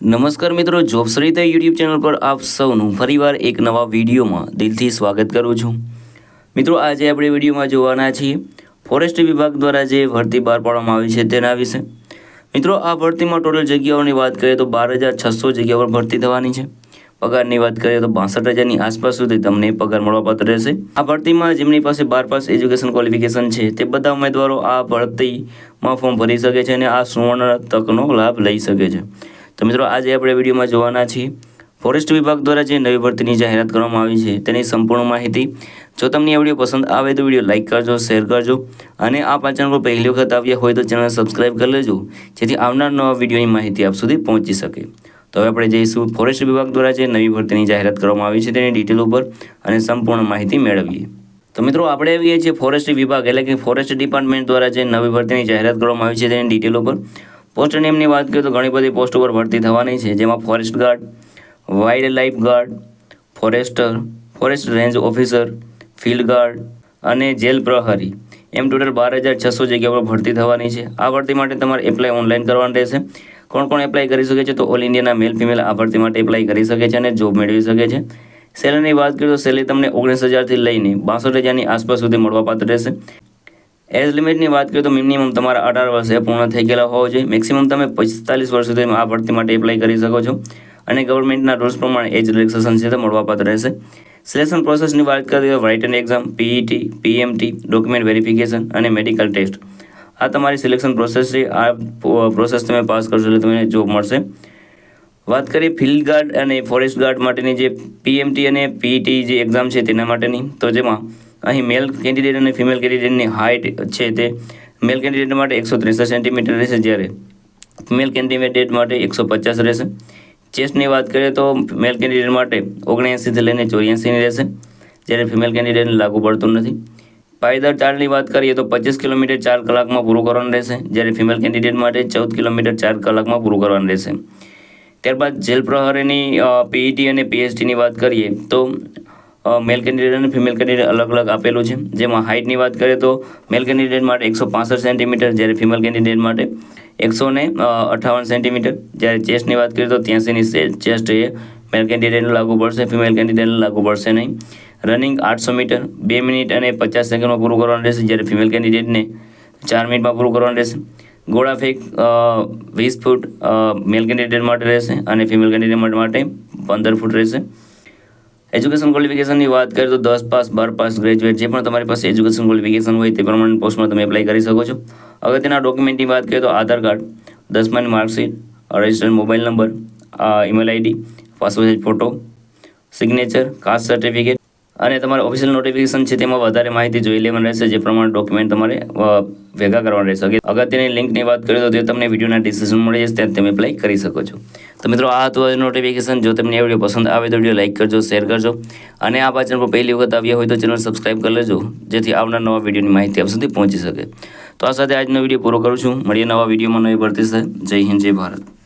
નમસ્કાર મિત્રો જોબશ્રીતા YouTube channel પર આપ સૌનું ફરીવાર એક નવા વિડીયોમાં દિલથી સ્વાગત કરું છું. મિત્રો, આજે આપણે વિડીયોમાં જોવાના છીએ, ફોરેસ્ટ વિભાગ દ્વારા જે ભરતી બહાર પાડવામાં આવી છે તેના વિશે. મિત્રો, આ ભરતીમાં ટોટલ જગ્યાઓની વાત કરીએ તો બાર હજાર છસો જગ્યાઓ પર ભરતી થવાની છે. પગારની વાત કરીએ તો બાસઠ હજારની આસપાસ સુધી તમને પગાર મળવાપાત્ર રહેશે. આ ભરતીમાં જેમની પાસે બાર પાસ એજ્યુકેશન ક્વોલિફિકેશન છે, તે બધા ઉમેદવારો આ ભરતીમાં ફોર્મ ભરી શકે છે અને આ સુવર્ણ તકનો લાભ લઈ શકે છે. તો મિત્રો, આજે આપણે વિડીયોમાં જોવાના છીએ ફોરેસ્ટ વિભાગ દ્વારા જે નવી ભરતીની જાહેરાત કરવામાં આવી છે, તેની સંપૂર્ણ માહિતી. જો તમને આ વીડિયો પસંદ આવે તો વીડિયો લાઇક કરજો, શેર કરજો, અને આ પાચન પર પહેલી વખત આવ્યા હોય તો ચેનલ સબસ્ક્રાઇબ કરી લેજો, જેથી આવનાર નવા વિડીયોની માહિતી આપ સુધી પહોંચી શકે. તો હવે આપણે જઈશું ફોરેસ્ટ વિભાગ દ્વારા જે નવી ભરતીની જાહેરાત કરવામાં આવી છે, તેની ડિટેલ ઉપર અને સંપૂર્ણ માહિતી મેળવીએ. તો મિત્રો, આપણે આવીએ છીએ ફોરેસ્ટ વિભાગ, એટલે કે ફોરેસ્ટ ડિપાર્ટમેન્ટ દ્વારા જે નવી ભરતીની જાહેરાત કરવામાં આવી છે, તેની ડિટેલ ઉપર. પોસ્ટ નેમની વાત કરીએ તો ઘણી બધી પોસ્ટ ઉપર ભરતી થવાની છે, જેમાં forest guard wildlife guard forester forest range officer field guard અને જેલ પ્રહરી. એમ ટોટલ બાર હજાર છસો જગ્યા પર ભરતી થવાની છે. આ ભરતી માટે તમારે એપ્લાય ઓનલાઈન કરવાનું રહેશે. કોણ કોણ એપ્લાય કરી શકે છે તો ઓલ ઇન્ડિયાના મેલ ફિમેલ આ ભરતી માટે એપ્લાય કરી શકે છે અને જોબ મેળવી શકે છે. સેલરીની વાત કરીએ તો સેલરી તમને ઓગણીસ હજારથી લઈને બાસઠ હજારની આસપાસ સુધી મળવાપાત્ર રહેશે. એજ લિમિટની વાત કરીએ તો મિનિમમ તમારા અઢાર વર્ષે પૂર્ણ થઈ ગયેલા હોવા જોઈએ. મેક્સિમમ તમે પિસ્તાલીસ વર્ષ સુધી આ ભરતી માટે એપ્લાય કરી શકો છો. અને ગવર્મેન્ટના રૂલ્સ પ્રમાણે એજ રિલેક્સેશન છે તે મળવાપાત્ર રહેશે. સિલેક્શન પ્રોસેસની વાત કરીએ તો written exam PET PMT document verification અને મેડિકલ ટેસ્ટ આ તમારી સિલેક્શન પ્રોસેસ છે. આ પ્રોસેસ તમે પાસ કરશો એટલે તમને જોબ મળશે. વાત કરીએ ફિલ્ડ ગાર્ડ અને ફોરેસ્ટ ગાર્ડ માટેની જે પીએમટી અને પીઈટી જે એક્ઝામ છે તેના માટેની. તો જેમાં અહીં મેલ કેન્ડિડેટ અને ફિમેલ કેન્ડિડેટની હાઇટ છે તે. મેલ કેન્ડિડેટ માટે એકસો ત્રેસઠ સેન્ટીમીટર રહેશે જ્યારે ફિમેલ કેન્ડિડેટ માટે એકસો પચાસ રહેશે. ચેસ્ટની વાત કરીએ તો મેલ કેન્ડિડેટ માટે ઓગણએંસીથી લઈને ચોર્યાસીની રહેશે, જ્યારે ફિમેલ કેન્ડિડેટને લાગુ પડતું નથી. પાયદાર ચાલની વાત કરીએ તો પચીસ કિલોમીટર ચાર કલાકમાં પૂરું કરવાનું રહેશે, જ્યારે ફિમેલ કેન્ડિડેટ માટે ચૌદ કિલોમીટર ચાર કલાકમાં પૂરું કરવાનું રહેશે. ત્યારબાદ જેલ પ્રહરીની પીઈટી અને પીએચડીની વાત કરીએ તો મેલ કેન્ડિડેટ અને ફિમેલ કેન્ડિડેટ અલગ અલગ આપેલું છે. જેમાં હાઇટની વાત કરીએ તો મેલ કેન્ડિડેટ માટે એકસો પાસઠ સેન્ટીમીટર જ્યારે ફિમેલ કેન્ડિડેટ માટે એકસો ને સેન્ટીમીટર જ્યારે ચેસ્ટની વાત કરીએ તો ત્યાંસીની ચેસ્ટ એ મેલ કેન્ડિડેટને લાગુ પડશે ફિમેલ કેન્ડિડેટને લાગુ પડશે નહીં. રનિંગ આઠસો મીટર, બે મિનિટ અને પચાસ સેકન્ડમાં પૂરું કરવાનું રહેશે, જ્યારે ફિમેલ કેન્ડિડેટને ચાર મિનિટમાં પૂરું કરવાનું રહેશે. ગોળા ફેંક વીસ ફૂટ મેલ કેન્ડિડેટ માટે રહેશે અને ફિમેલ કેન્ડિડેટ માટે પંદર ફૂટ રહેશે. એજ્યુકેશન ક્વોલિફિકેશનની વાત કરીએ તો દસ પાસ, બાર પાસ ગ્રેજ્યુએટ જે પણ તમારી પાસે એજ્યુકેશન ક્વોલિફિકેશન હોય તે પ્રમાણે પોસ્ટમાં તમે એપ્લાય કરી શકો છો. અગત્યના ડોક્યુમેન્ટની વાત કરીએ તો Aadhaar card દસમાની marksheet registered mobile number email ID passport photo signature caste certificate અને તમારે ઓફિશિયલ નોટિફિકેશન છે તેમાં વધારે માહિતી જોઈ લેવાની રહેશે જે પ્રમાણે ડોક્યુમેન્ટ તમારે ભેગા કરવાના રહેશે. અગત્ય- અગત્યની લિંકની વાત કરીએ તો તે તમને વિડીયોના ડિસ્ક્રિપ્શન મળી જશે, ત્યાં તમે એપ્લાય કરી શકો છો. તો મિત્રો, આ હતું નોટિફિકેશન જો તમને વીડિયો પસંદ આવે તો વીડિયો લાઇક કરજો શેર કરજો. અને આ પાચન પર પહેલી વખત આવ્યા હોય તો ચેનલ સબસ્ક્રાઇબ કરી લેજો, જેથી આવનાર નવા વિડીયોની માહિતી આપ સુધી પહોંચી શકે. તો આ સાથે આજનો વીડિયો પૂરો કરું છું. મળીએ નવા વિડીયોમાં નવી ભરતી સાથે. જય હિન્દ, જય ભારત.